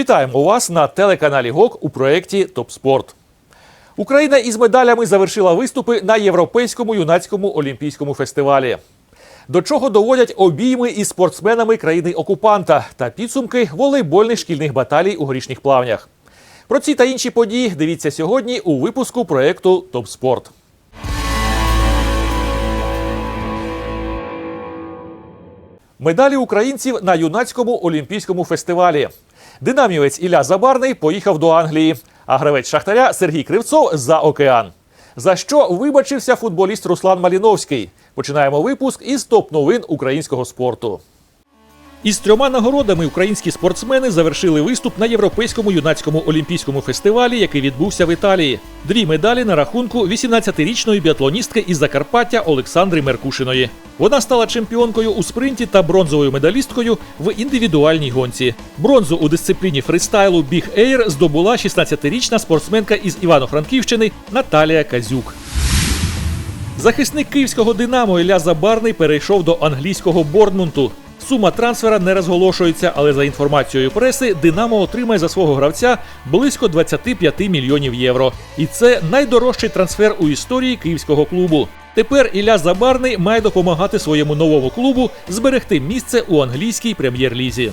Вітаємо вас на телеканалі ГОК у проєкті Топспорт. Україна із медалями завершила виступи на Європейському юнацькому олімпійському фестивалі. До чого доводять обійми із спортсменами країни-окупанта та підсумки волейбольних шкільних баталій у горішніх плавнях. Про ці та інші події дивіться сьогодні у випуску проєкту Топспорт. Медалі українців на юнацькому олімпійському фестивалі. Динамівець Ілля Забарний поїхав до Англії, а гравець Шахтаря Сергій Кривцов за океан. За що вибачився футболіст Руслан Маліновський? Починаємо випуск із топ новин українського спорту. Із трьома нагородами українські спортсмени завершили виступ на європейському юнацькому олімпійському фестивалі, який відбувся в Італії. Дві медалі на рахунку 18-річної біатлоністки із Закарпаття Олександри Меркушиної. Вона стала чемпіонкою у спринті та бронзовою медалісткою в індивідуальній гонці. Бронзу у дисципліні фристайлу Біг Ейр здобула 16-річна спортсменка із Івано-Франківщини Наталія Казюк. Захисник київського Динамо Ілля Забарний перейшов до англійського Борнмунту. Сума трансфера не розголошується, але за інформацією преси, Динамо отримає за свого гравця близько 25 мільйонів євро. І це найдорожчий трансфер у історії київського клубу. Тепер Ілля Забарний має допомагати своєму новому клубу зберегти місце у англійській прем'єр-лізі.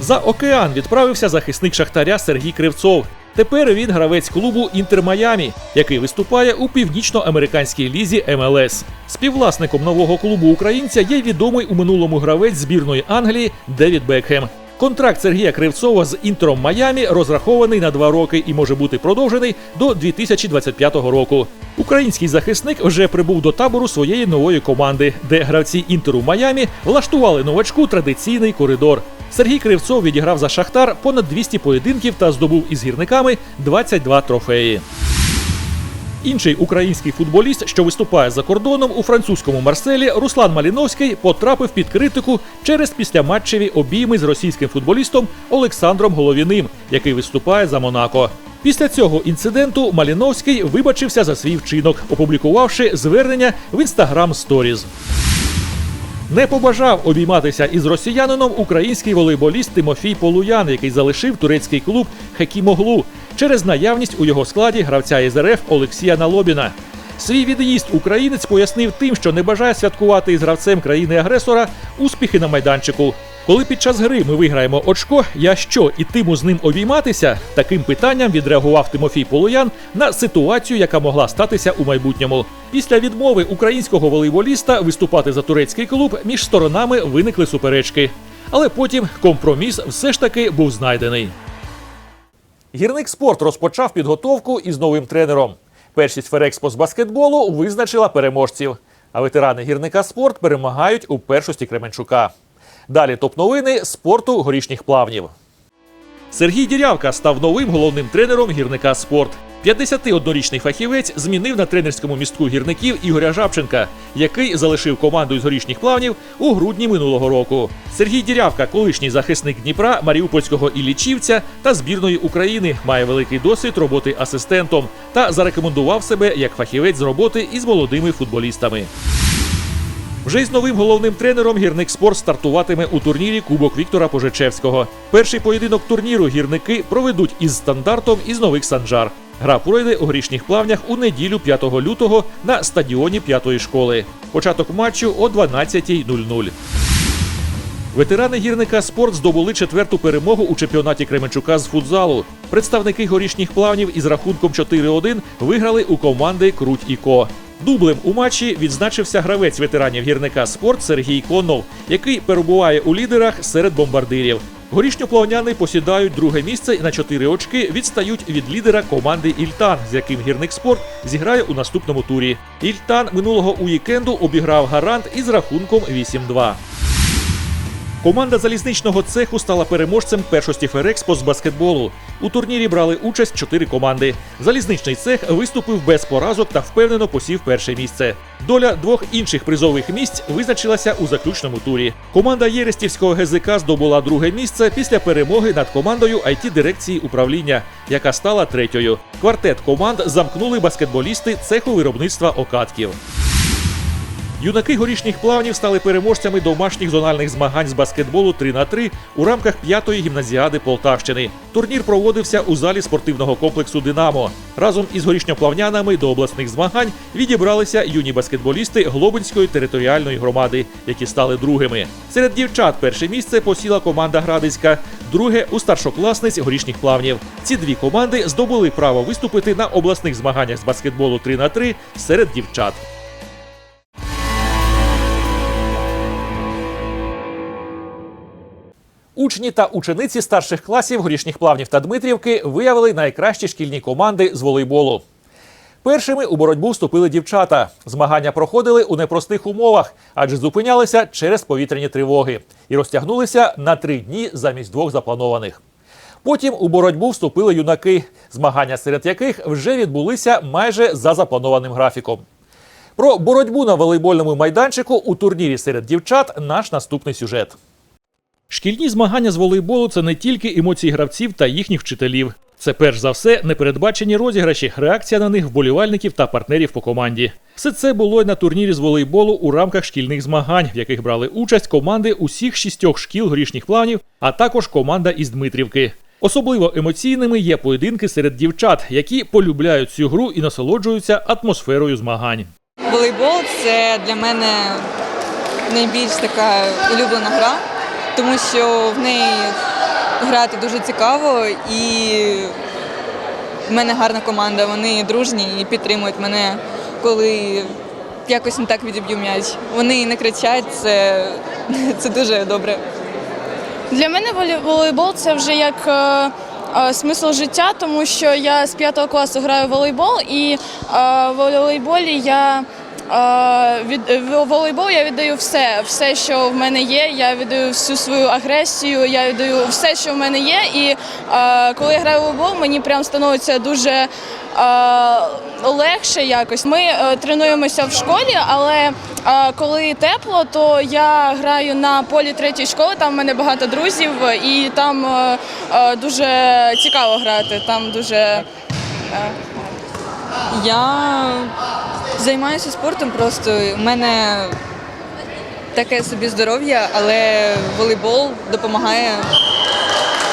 За океан відправився захисник Шахтаря Сергій Кривцов. Тепер він гравець клубу Інтер Майамі, який виступає у північноамериканській лізі МЛС. Співвласником нового клубу українця є відомий у минулому гравець збірної Англії Девід Бекхем. Контракт Сергія Кривцова з Інтером Майамі розрахований на два роки і може бути продовжений до 2025 року. Український захисник вже прибув до табору своєї нової команди, де гравці Інтеру Майамі влаштували новачку традиційний коридор. Сергій Кривцов відіграв за Шахтар понад 200 поєдинків та здобув із гірниками 22 трофеї. Інший український футболіст, що виступає за кордоном у французькому Марселі, Руслан Маліновський потрапив під критику через післяматчеві обійми з російським футболістом Олександром Головіним, який виступає за Монако. Після цього інциденту Маліновський вибачився за свій вчинок, опублікувавши звернення в Instagram Stories. Не побажав обійматися із росіянином український волейболіст Тимофій Полуян, який залишив турецький клуб Хекімоглу через наявність у його складі гравця із РФ Олексія Налобіна. Свій від'їзд українець пояснив тим, що не бажає святкувати із гравцем країни-агресора успіхи на майданчику. Коли під час гри ми виграємо очко, я що ітиму з ним обійматися? Таким питанням відреагував Тимофій Полуян на ситуацію, яка могла статися у майбутньому. Після відмови українського волейболіста виступати за турецький клуб між сторонами виникли суперечки. Але потім компроміс все ж таки був знайдений. Гірник спорт розпочав підготовку із новим тренером. Першість Ферекспо з баскетболу визначила переможців. А ветерани гірника спорт перемагають у першості Кременчука. Далі топ-новини спорту горішніх плавнів. Сергій Дірявка став новим головним тренером гірника спорт. 51-річний фахівець змінив на тренерському містку гірників Ігоря Жабченка, який залишив команду із горішніх плавнів у грудні минулого року. Сергій Дірявка, колишній захисник Дніпра, Маріупольського Іллічівця та збірної України, має великий досвід роботи асистентом та зарекомендував себе як фахівець з роботи із молодими футболістами. Вже із новим головним тренером гірник спорт стартуватиме у турнірі Кубок Віктора Пожичевського. Перший поєдинок турніру гірники проведуть із стандартом із нових санжар. Гра пройде у грішніх плавнях у неділю 5 лютого на стадіоні 5-ї школи. Початок матчу о 12.00. Ветерани гірника спорт здобули четверту перемогу у чемпіонаті Кременчука з футзалу. Представники горішніх плавнів із рахунком 4-1 виграли у команди Круть і Ко. Дублем у матчі відзначився гравець ветеранів гірника спорт Сергій Конов, який перебуває у лідерах серед бомбардирів. Горішньоплавняни посідають друге місце і на чотири очки відстають від лідера команди Ільтан, з яким гірник спорт зіграє у наступному турі. Ільтан минулого уікенду обіграв гарант із рахунком 8-2. Команда залізничного цеху стала переможцем першості Ферекспо з баскетболу. У турнірі брали участь чотири команди. Залізничний цех виступив без поразок та впевнено посів перше місце. Доля двох інших призових місць визначилася у заключному турі. Команда Єрестівського ГЗК здобула друге місце після перемоги над командою it дирекції управління, яка стала третьою. Квартет команд замкнули баскетболісти цеху виробництва окатків. Юнаки горішніх плавнів стали переможцями домашніх зональних змагань з баскетболу 3 на 3 у рамках п'ятої гімназіади Полтавщини. Турнір проводився у залі спортивного комплексу Динамо. Разом із горішньоплавнянами до обласних змагань відібралися юні баскетболісти Глобинської територіальної громади, які стали другими. Серед дівчат перше місце посіла команда Градицька, друге у старшокласниць горішніх плавнів. Ці дві команди здобули право виступити на обласних змаганнях з баскетболу 3 на 3 серед дівчат. Учні та учениці старших класів горішніх плавнів та Дмитрівки виявили найкращі шкільні команди з волейболу. Першими у боротьбу вступили дівчата. Змагання проходили у непростих умовах, адже зупинялися через повітряні тривоги і розтягнулися на три дні замість двох запланованих. Потім у боротьбу вступили юнаки, змагання серед яких вже відбулися майже за запланованим графіком. Про боротьбу на волейбольному майданчику у турнірі серед дівчат наш наступний сюжет. Шкільні змагання з волейболу це не тільки емоції гравців та їхніх вчителів. Це перш за все непередбачені розіграші, реакція на них вболівальників та партнерів по команді. Все це було й на турнірі з волейболу у рамках шкільних змагань, в яких брали участь команди усіх шістьох шкіл горішніх планів, а також команда із Дмитрівки. Особливо емоційними є поєдинки серед дівчат, які полюбляють цю гру і насолоджуються атмосферою змагань. Волейбол це для мене найбільш така улюблена гра, тому що в неї грати дуже цікаво і в мене гарна команда. Вони дружні і підтримують мене, коли якось не так відіб'ю м'яч. Вони не кричать, це, це дуже добре. Для мене волейбол це вже як е, е, смисл життя, тому що я з п'ятого класу граю в волейбол, і е, в волейболі я від волейбол я віддаю все, все, що в мене є. Я віддаю всю свою агресію, я віддаю все, що в мене є. І е, коли я граю в волейбол, мені прям становиться дуже е, легше якось. Ми е, тренуємося в школі, але е, коли тепло, то я граю на полі третьої школи. Там в мене багато друзів, і там е, е, дуже цікаво грати. Там дуже е, Я займаюся спортом просто. У мене таке собі здоров'я, але волейбол допомагає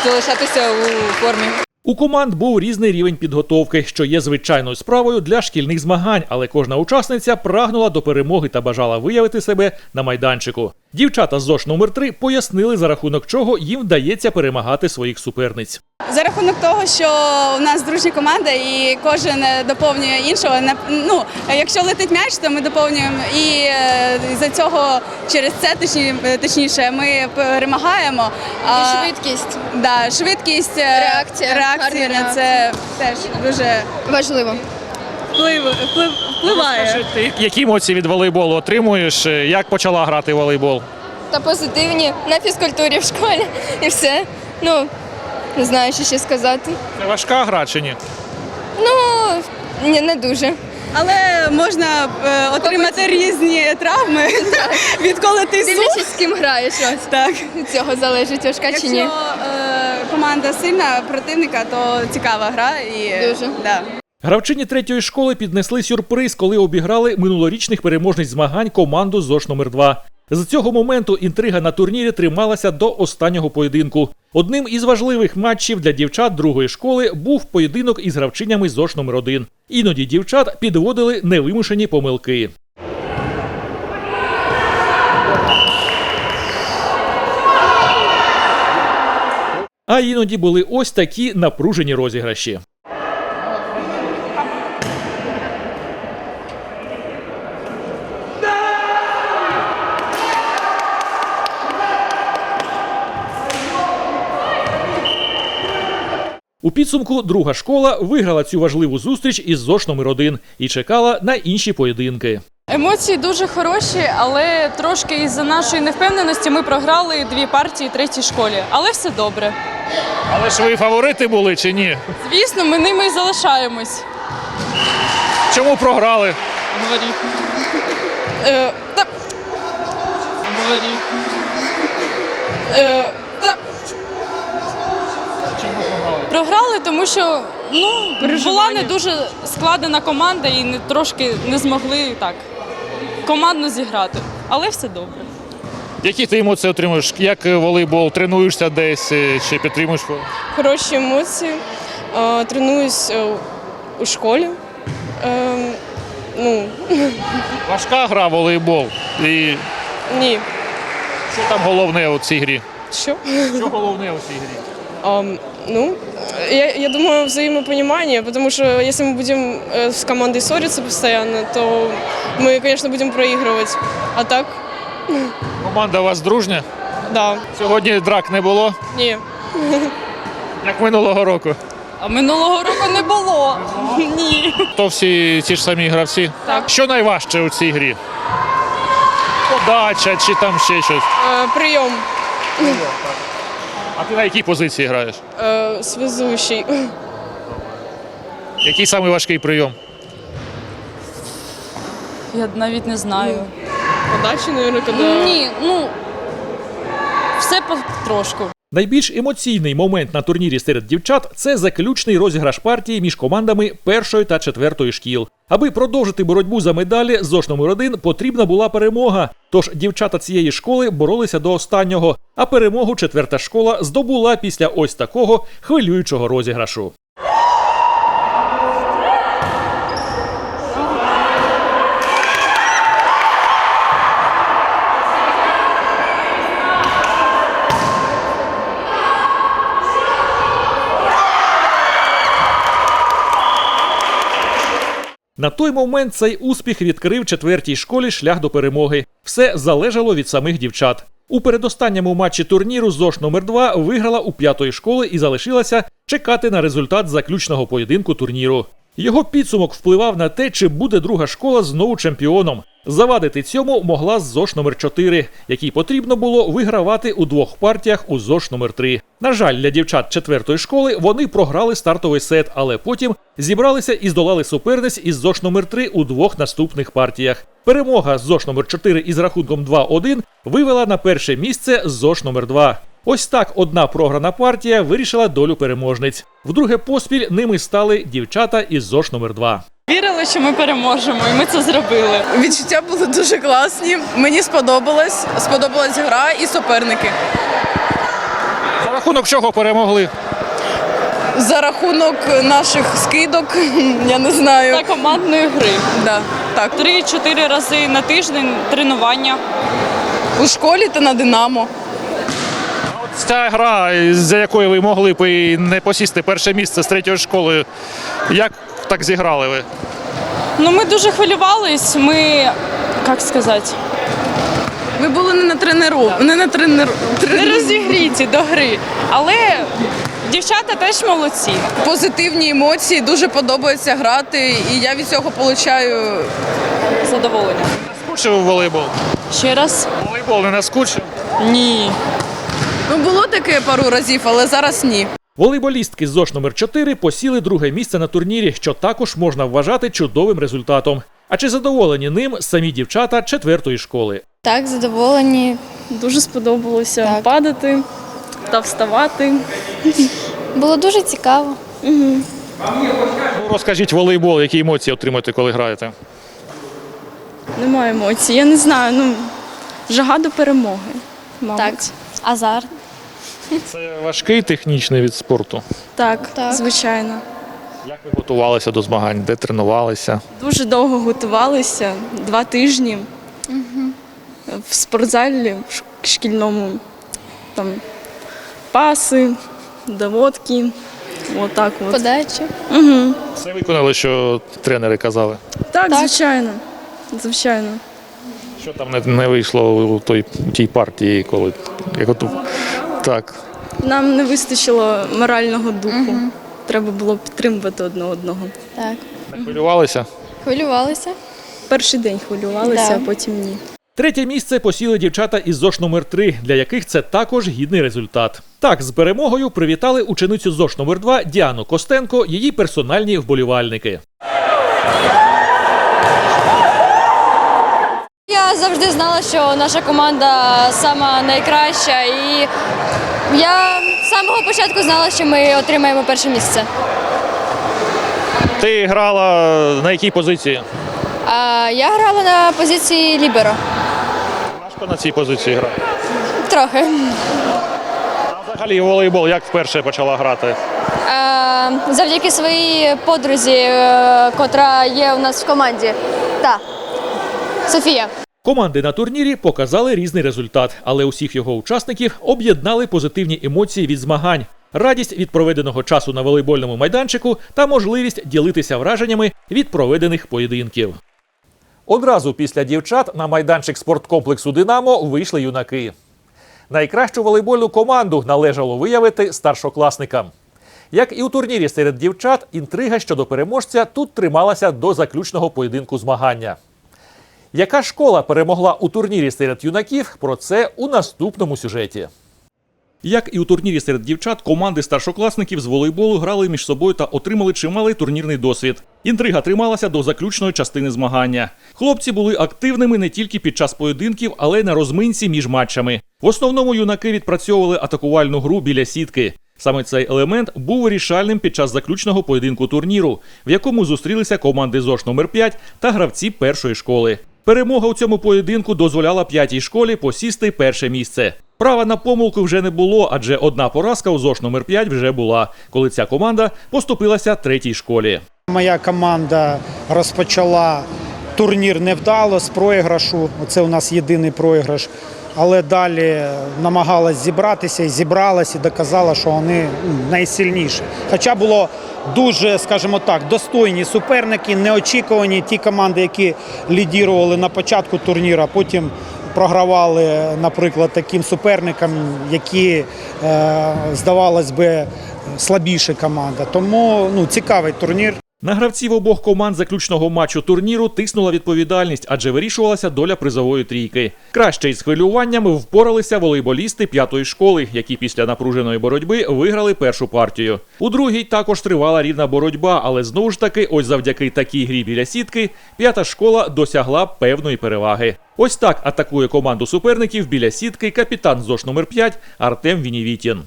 залишатися у формі. У команд був різний рівень підготовки, що є звичайною справою для шкільних змагань, але кожна учасниця прагнула до перемоги та бажала виявити себе на майданчику. Дівчата з ЗОШ номер 3 пояснили, за рахунок чого їм вдається перемагати своїх суперниць. За рахунок того, що у нас дружня команда і кожен е, доповнює іншого. На- Ну, якщо летить м'яч, то ми доповнюємо. І е, за цього через це е, точніше ми перемагаємо. А, і швидкість Да, швидкість, Реакція, реакція на це теж дуже важливо. Вплив, вплив, впливає. Ти які емоції від волейболу отримуєш? Як почала грати в волейбол? Та позитивні на фізкультурі в школі і все. Ну не знаю, що ще сказати. Це важка гра чи ні? Ну ні, не дуже. Але можна е, отримати різні травми, відколи ти. Дивлячись, з ким граєш ось. Так. Від цього залежить важка чи ні. Якщо е, команда сильна противника, то цікава гра і Дуже. Да. Гравчині третьої школи піднесли сюрприз, коли обіграли минулорічних переможниць змагань команду ЗОШ номер 2 З цього моменту інтрига на турнірі трималася до останнього поєдинку. Одним із важливих матчів для дівчат другої школи був поєдинок із гравчинями ЗОШ номер 1 Іноді дівчат підводили невимушені помилки. А іноді були ось такі напружені розіграші. У підсумку друга школа виграла цю важливу зустріч із ЗОШ номер 1 і чекала на інші поєдинки. Емоції дуже хороші, але трошки із-за нашої невпевненості ми програли дві партії третій школі. Але все добре. Але ж ви фаворити були чи ні? Звісно, ми ними і залишаємось. Чому програли? Говорі. Е, та... Говорі. Е, Програли, тому що ну, була не дуже складена команда і не, трошки не змогли так командно зіграти. Але все добре. Які ти емоції отримуєш? Як волейбол? Тренуєшся десь е, чи підтримуєш? хороші емоції. Е, Тренуюсь е, у школі. Ну, Важка гра волейбол. І ні. що там головне у цій грі? Що? Що головне у цій грі? А, ну, я, я думаю, взаимопонимание, потому что если мы будем э, с командой ссориться постоянно, то мы, конечно, будем проигрывать. А так, Команда у вас дружня? да, Сьогодні драк не було, не. як минулого року. А минулого року не було. Ні. То всі ті ж самі гравці. Так. Що найважче у цій грі? Подача чи там ще щось. Э, прием А ти на якій позиції граєш? Е, связующий. Який самий важкий прийом? Я навіть не знаю. Подачі, наверное, коли... Ні, ну все потрошку. Найбільш емоційний момент на турнірі серед дівчат це заключний розіграш партії між командами першої та четвертої шкіл. Аби продовжити боротьбу за медалі з номер 1 потрібна була перемога. Тож дівчата цієї школи боролися до останнього, а перемогу четверта школа здобула після ось такого хвилюючого розіграшу. На той момент цей успіх відкрив четвертій школі шлях до перемоги. Все залежало від самих дівчат. У передостанньому матчі турніру ЗОШ номер 2 виграла у п'ятої школи і залишилася чекати на результат заключного поєдинку турніру. Його підсумок впливав на те, чи буде друга школа знову чемпіоном. Завадити цьому могла ЗОШ номер 4 якій потрібно було вигравати у двох партіях у ЗОШ номер 3 На жаль, для дівчат четвертої школи вони програли стартовий сет, але потім зібралися і здолали суперниць із ЗОШ номер 3 у двох наступних партіях. Перемога ЗОШ номер 4 із рахунком 2-1 вивела на перше місце ЗОШ номер 2 Ось так одна програна партія вирішила долю переможниць. Вдруге поспіль ними стали дівчата із ЗОШ номер 2 Вірили, що ми переможемо, і ми це зробили. Відчуття були дуже класні. Мені сподобалось. Сподобалась гра і суперники. За рахунок чого перемогли? За рахунок наших скидок, я не знаю. Та командної гри. Да, так. Три-чотири рази на тиждень тренування. У школі та на Динамо. Ця гра, за якою ви могли б і не посісти перше місце з третьою школою. Як так зіграли ви? Ну, ми дуже хвилювались. Ми, як сказати, Ми були не на тренеру, не на тренеру. не розігріті до гри. Але дівчата теж молодці. Позитивні емоції, дуже подобається грати, і я від цього получаю Задоволення. Скучив волейбол? Ще раз? Волейбол не наскучив? Ні. Ну було таке пару разів, але зараз ні. Волейболістки з ЗОШ номер 4 посіли друге місце на турнірі, що також можна вважати чудовим результатом. А чи задоволені ним самі дівчата четвертої школи? Так, задоволені. Дуже сподобалося Так. падати та вставати. Було дуже цікаво. Ну, розкажіть волейбол, які емоції отримуєте, коли граєте? Немає емоцій. Я не знаю, ну, жага до перемоги. Мабуть. Так. Азарт. Це важкий технічний від спорту. Так, Так. звичайно. Як ви готувалися до змагань, де тренувалися? Дуже довго готувалися, два тижні в спортзалі в шкільному. Там паси, доводки. Отак от. Подачі. Угу. Все виконали, що тренери казали. Так, Так. звичайно. Звичайно. Що там не, не вийшло у той у тій партії, коли як готов. Так. Нам не вистачило морального духу. Треба було підтримувати одне одного. Так. Хвилювалися? Хвилювалися. Перший день хвилювалися, Да. а потім ні. Третє місце посіли дівчата із ЗОШ номер 3 для яких це також гідний результат. Так, з перемогою привітали ученицю ЗОШ номер 2 Діану Костенко, її персональні вболівальники. Я завжди знала, що наша команда сама найкраща, і я з самого початку знала, що ми отримаємо перше місце. Ти грала на якій позиції? А, я грала на позиції Ліберо. Важко на цій позиції грати. Трохи. А взагалі волейбол як вперше почала грати? А, завдяки своїй подрузі, е, котра є у нас в команді. Та. Софія. Команди на турнірі показали різний результат, але усіх його учасників об'єднали позитивні емоції від змагань, радість від проведеного часу на волейбольному майданчику та можливість ділитися враженнями від проведених поєдинків. Одразу після дівчат на майданчик спорткомплексу Динамо вийшли юнаки. Найкращу волейбольну команду належало виявити старшокласникам. Як і у турнірі серед дівчат, інтрига щодо переможця тут трималася до заключного поєдинку змагання. Яка школа перемогла у турнірі серед юнаків? Про це у наступному сюжеті. Як і у турнірі серед дівчат, команди старшокласників з волейболу грали між собою та отримали чималий турнірний досвід. Інтрига трималася до заключної частини змагання. Хлопці були активними не тільки під час поєдинків, але й на розминці між матчами. В основному юнаки відпрацьовували атакувальну гру біля сітки. Саме цей елемент був вирішальним під час заключного поєдинку турніру, в якому зустрілися команди ЗОШ номер 5 та гравці першої школи. Перемога у цьому поєдинку дозволяла п'ятій школі посісти перше місце. Права на помилку вже не було, адже одна поразка у ЗОШ номер 5 вже була, коли ця команда поступилася третій школі. Моя команда розпочала турнір невдало з програшу. Це у нас єдиний програш. Але далі намагалась зібратися і зібралась, і доказала, що вони ну, найсильніші. Хоча було дуже, скажімо так, достойні суперники, неочікувані ті команди, які лідірували на початку турніру, а потім програвали, наприклад, таким суперникам, які, е, здавалось би, слабіша команда. Тому ну, цікавий турнір. На гравців обох команд заключного матчу турніру тиснула відповідальність, адже вирішувалася доля призової трійки. Краще із хвилюванням впоралися волейболісти п'ятої школи, які після напруженої боротьби виграли першу партію. У другій також тривала рівна боротьба, але знову ж таки, ось завдяки такій грі біля сітки, п'ята школа досягла певної переваги. Ось так атакує команду суперників біля сітки капітан ЗОШ номер 5 Артем Вінівітін.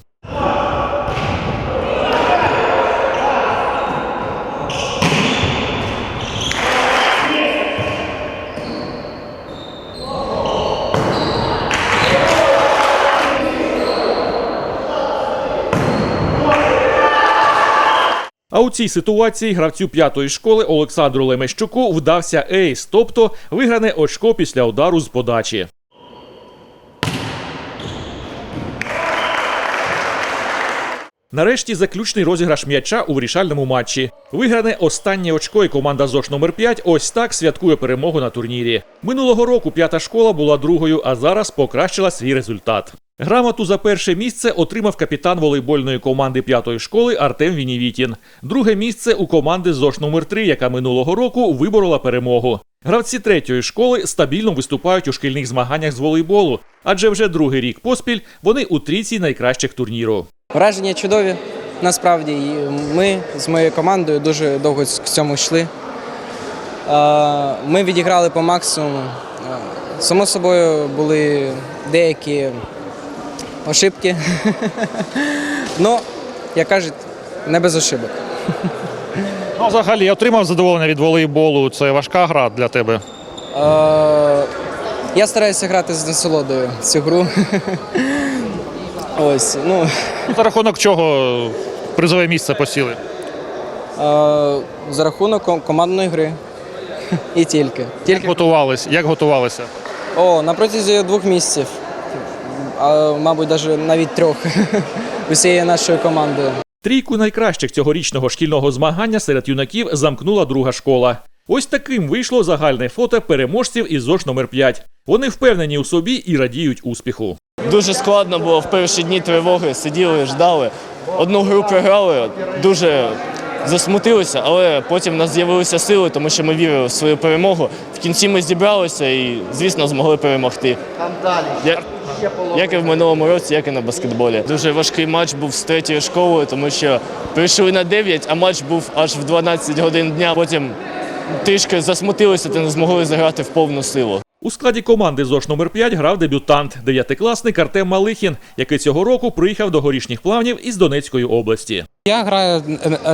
А у цій ситуації гравцю п'ятої школи Олександру Лемещуку вдався ейс, тобто вигране очко після удару з подачі. Нарешті заключний розіграш м'яча у вирішальному матчі. Вигране останнє очко і команда ЗОШ номер 5 ось так святкує перемогу на турнірі. Минулого року п'ята школа була другою, а зараз покращила свій результат. Грамоту за перше місце отримав капітан волейбольної команди п'ятої школи Артем Вінівітін. Друге місце у команди ЗОШ номер 3 яка минулого року виборола перемогу. Гравці третьої школи стабільно виступають у шкільних змаганнях з волейболу, адже вже другий рік поспіль вони у трійці найкращих турніру. Враження чудові, насправді. Ми з моєю командою дуже довго к цьому йшли. Е, Ми відіграли по максимуму. Е, Само собою були деякі ошибки. Ну, як кажуть, не без ошибок. Ну, взагалі, отримав задоволення від волейболу. Це важка гра для тебе. Е, Я стараюся грати з насолодою цю гру. Ось, ну. За рахунок чого призове місце посіли? Е, За рахунок командної гри. І тільки. Тільки Готувались? Як готувалися? О, на протязі двох місяців, а, мабуть, навіть навіть трьох усією нашою командою. Трійку найкращих цьогорічного шкільного змагання серед юнаків замкнула друга школа. Ось таким вийшло загальне фото переможців із ЗОШ номер 5 Вони впевнені у собі і радіють успіху. Дуже складно було в перші дні тривоги, сиділи, ждали. Одну гру програли, дуже засмутилися, але потім в нас з'явилися сили, тому що ми вірили в свою перемогу. В кінці ми зібралися і, звісно, змогли перемогти. Як, як і в минулому році, як і на баскетболі. Дуже важкий матч був з третьою школою, тому що прийшли на 9, а матч був аж в 12 годин дня. Потім трішки засмутилися та не змогли заграти в повну силу. У складі команди ЗОШ номер 5 грав дебютант, дев'ятикласник Артем Малихін, який цього року приїхав до горішніх плавнів із Донецької області. Я граю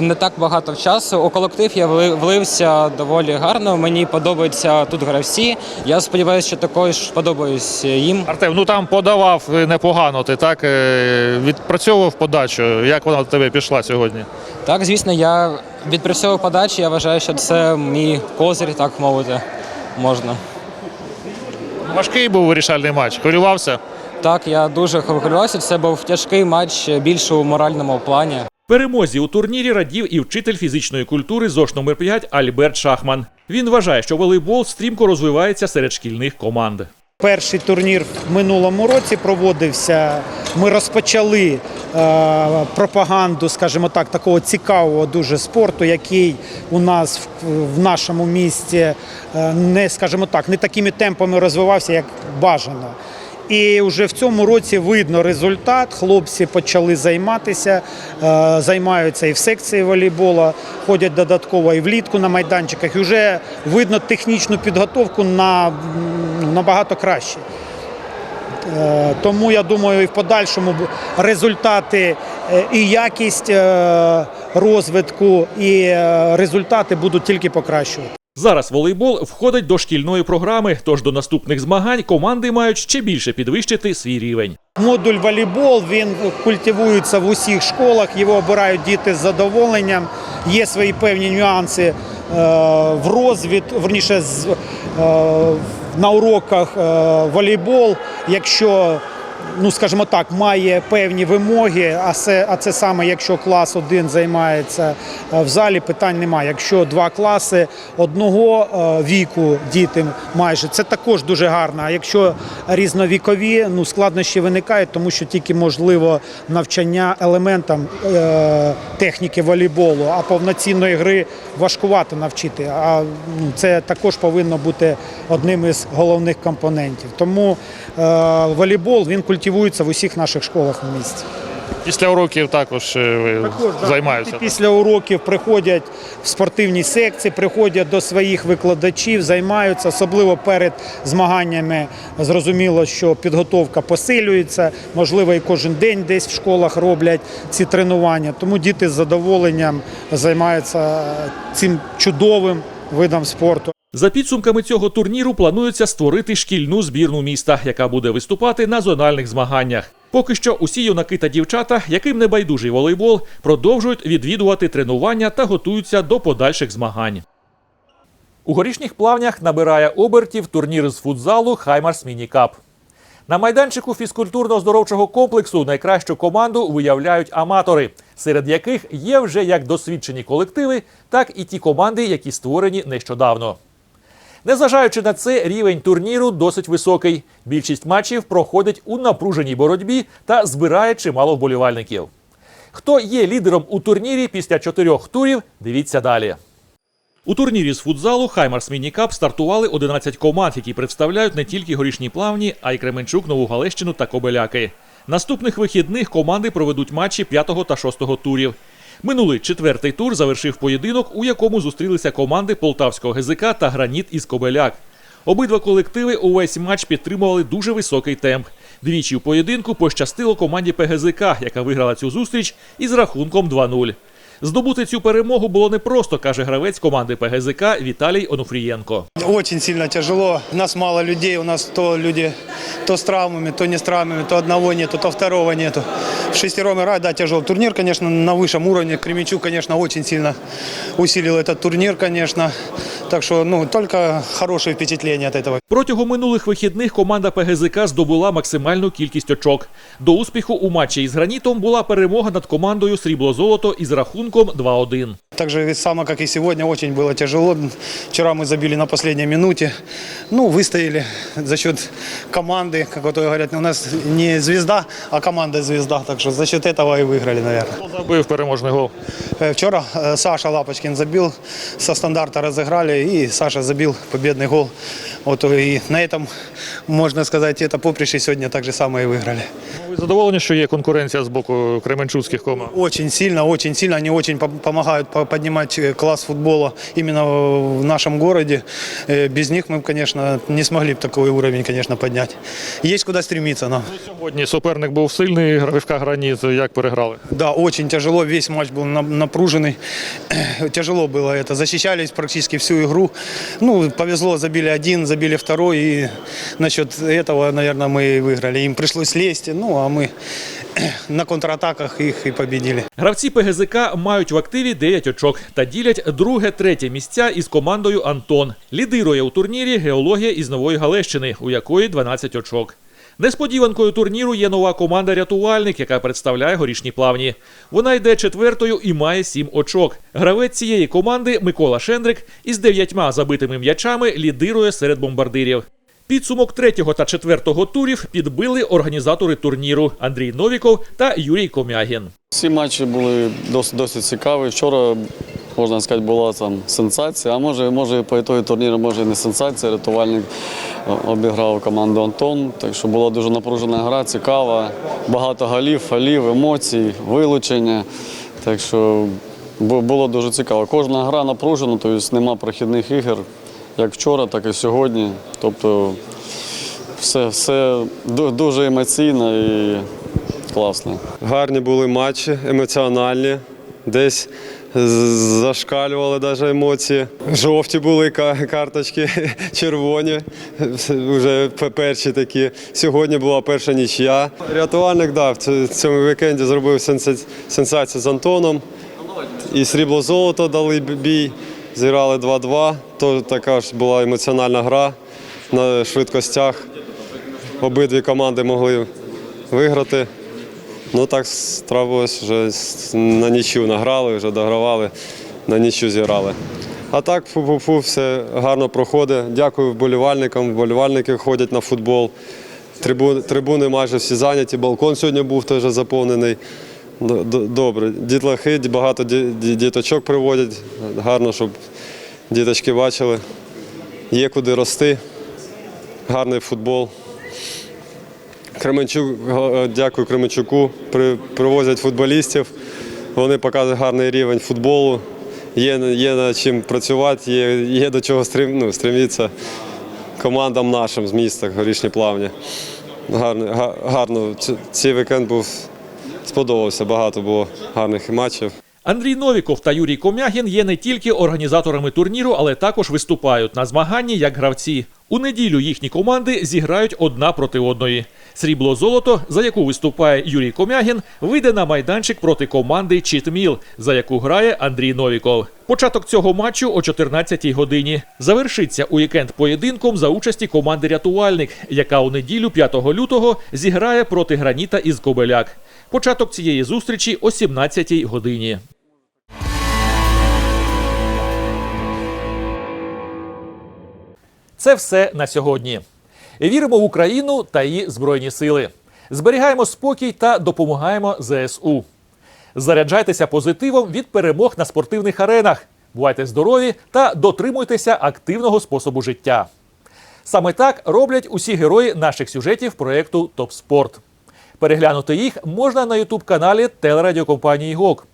не так багато часу. У колектив я влився доволі гарно. Мені подобаються тут гравці. Я сподіваюся, що також подобаюсь їм. Артем, ну там подавав непогано. Ти так е, відпрацьовував подачу. Як вона до тебе пішла сьогодні? Так, звісно, я відпрацьовую подачі. Я вважаю, що це мій козир, так мовити, можна. Важкий був вирішальний матч. Хвилювався. Так, я дуже хвилювався. Це був тяжкий матч більше у моральному плані. Перемозі у турнірі радів і вчитель фізичної культури ЗОШ номер 5 Альберт Шахман. Він вважає, що волейбол стрімко розвивається серед шкільних команд. Перший турнір в минулому році проводився. Ми розпочали е, пропаганду, скажімо так, такого цікавого дуже спорту, який у нас в, нашому місті е, не, скажімо так, не такими темпами розвивався, як бажано. І вже в цьому році видно результат. Хлопці почали займатися, е, займаються і в секції волейболу, ходять додатково і влітку на майданчиках. І вже видно технічну підготовку на набагато краще. Е, Тому я думаю, і в подальшому результати е, і якість розвитку, і результати будуть тільки покращувати. Зараз волейбол входить до шкільної програми, тож до наступних змагань команди мають ще більше підвищити свій рівень. Модуль волейбол він культивується в усіх школах, його обирають діти з задоволенням. Є свої певні нюанси е, в розвід, верніше е, на уроках е, волейбол. Якщо ну скажімо так, має певні вимоги, а це, а це саме якщо клас один займається е, в залі, питань немає. Якщо два класи одного е, віку діти майже це також дуже гарно. А якщо різновікові, ну складнощі виникають, тому що тільки можливо навчання елементам е, техніки волейболу, а повноцінної гри важкувато навчити. А ну, це також повинно бути одним із головних компонентів. Тому е, волейбол він культивується в усіх наших школах в місті. Після уроків також е, Також, займаються. діти Після уроків приходять в спортивні секції, приходять до своїх викладачів, займаються, особливо перед змаганнями. Зрозуміло, що підготовка посилюється. Можливо, і кожен день десь в школах роблять ці тренування. Тому діти з задоволенням займаються цим чудовим видом спорту. За підсумками цього турніру планується створити шкільну збірну міста, яка буде виступати на зональних змаганнях. Поки що усі юнаки та дівчата, яким не байдужий волейбол, продовжують відвідувати тренування та готуються до подальших змагань. У горішніх плавнях набирає обертів турнір з футзалу Хаймарс Міні Кап. На майданчику фізкультурно-здоровчого комплексу найкращу команду виявляють аматори, серед яких є вже як досвідчені колективи, так і ті команди, які створені нещодавно. Незважаючи на це, рівень турніру досить високий. Більшість матчів проходить у напруженій боротьбі та збирає чимало вболівальників. Хто є лідером у турнірі після чотирьох турів, дивіться далі. У турнірі з футзалу Хаймарс Міні Кап стартували 11 команд, які представляють не тільки горішні плавні, а й Кременчук, Нову Галещину та Кобеляки. Наступних вихідних команди проведуть матчі 5 та 6 турів. Минулий четвертий тур завершив поєдинок, у якому зустрілися команди Полтавського ГЗК та Граніт із Кобеляк. Обидва колективи увесь матч підтримували дуже високий темп. Двічі у поєдинку пощастило команді ПГЗК, яка виграла цю зустріч із рахунком 2-0. Здобути цю перемогу було непросто, каже гравець команди ПГЗК Віталій Онуфрієнко. Очень сильно тяжело. Нас мало людей, у нас то люди то с травмами, то не с травмами, то одного нету, то второго нету. В шестером играть, да, тяжело. Турнир, конечно, на высшем уровне. Кременчук, конечно, очень сильно усилил этот турнир, конечно. Так что, ну, только хорошие впечатления от этого. Протягом минулих вихідних команда ПГЗК здобула максимальну кількість очок. До успіху у матчі із гранітом була перемога над командою Срібло-Золото із рахунком 2-1. Так же само, как и сегодня, очень было тяжело. Вчера мы забили на последней минуте. Ну, выстояли за счет команды, как вот говорят, у нас не звезда, а команда звезда. Так что за счет этого и выиграли, наверное. Забив переможний гол. Э, Вчера э, Саша Лапочкин забил, со стандарта разыграли, и Саша забил победный гол. Вот и на этом, можно сказать, это поприще сегодня так же самое и выиграли. Ви Задоволені, що є конкуренція з боку кременчуцьких команд. Очень сильно, очень сильно. Они очень пом- помогают по- поднимать э, класс футбола именно в нашем городе. Э, Без них мы, бы, конечно, не смогли бы такой уровень, конечно, поднять. Есть куда стремиться нам. Сьогодні суперник був сильний, Гравівка Граніт. Як переграли? Да, очень тяжело. Весь матч был на- напруженный. Тяжело было это. Защищались практически всю игру. Ну, повезло, забили один, забили второй. И насчет этого, наверное, мы и выиграли. Им пришлось лезть. Ну, а мы на контратаках их и победили. Гравці ПГЗК мають в активі 9 очок та ділять друге-третє місця із командою Антон. Лідирує у турнірі геологія із Нової Галещини, у якої 12 очок. Несподіванкою турніру є нова команда Рятувальник, яка представляє горішні плавні. Вона йде четвертою і має 7 очок. Гравець цієї команди Микола Шендрик із дев'ятьма забитими м'ячами лідирує серед бомбардирів. Підсумок третього та четвертого турів підбили організатори турніру Андрій Новіков та Юрій Комягін. Всі матчі були досить, досить цікаві. Вчора, можна сказати, була там сенсація, а може, може по ітогі турніру, може і не сенсація. Рятувальник обіграв команду Антон. Так що була дуже напружена гра, цікава, багато голів, фалів, емоцій, вилучення. Так що було дуже цікаво. Кожна гра напружена, тобто нема прохідних ігор, як вчора, так і сьогодні. Тобто все, все дуже емоційно і класно. Гарні були матчі, емоціональні. Десь зашкалювали навіть емоції. Жовті були ка- карточки, червоні, вже перші такі. Сьогодні була перша нічия. Рятувальник дав в цьому вікенді зробив сенсацію з Антоном. І срібло золото дали бій. Зіграли 2-2. То така ж була емоціональна гра на швидкостях. Обидві команди могли виграти. Ну так трапилось, вже на нічю награли, вже догравали, на нічю зіграли. А так, фу-фу-фу, все гарно проходить. Дякую вболівальникам. Вболівальники ходять на футбол. Трибуни майже всі зайняті. Балкон сьогодні був теж заповнений. Добре. Дітлахи, багато ді- ді- діточок приводять. Гарно, щоб діточки бачили. Є куди рости. Гарний футбол. Кременчук, е, дякую Кременчуку. При, привозять футболістів. Вони показують гарний рівень футболу. Є, є над чим працювати, є, є до чого стрім, ну, стремитися командам нашим з міста Горішні Плавні. Гарно, гарно. Цей вікенд був сподобався. Багато було гарних матчів. Андрій Новіков та Юрій Комягін є не тільки організаторами турніру, але також виступають на змаганні як гравці. У неділю їхні команди зіграють одна проти одної. Срібло золото, за яку виступає Юрій Комягін, вийде на майданчик проти команди Чітміл, за яку грає Андрій Новіков. Початок цього матчу о 14-й годині. Завершиться уікенд поєдинком за участі команди Рятувальник, яка у неділю 5 лютого зіграє проти граніта із Кобеляк. Початок цієї зустрічі о 17-й годині. Це все на сьогодні. Віримо в Україну та її збройні сили. Зберігаємо спокій та допомагаємо ЗСУ. Заряджайтеся позитивом від перемог на спортивних аренах. Бувайте здорові та дотримуйтеся активного способу життя. Саме так роблять усі герої наших сюжетів проєкту Топ Спорт. Переглянути їх можна на ютуб-каналі телерадіокомпанії ГОК.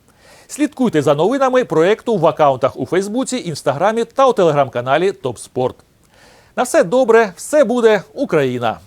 Слідкуйте за новинами проєкту в акаунтах у Фейсбуці, Інстаграмі та у телеграм-каналі Топ Спорт. На все добре, все буде Україна!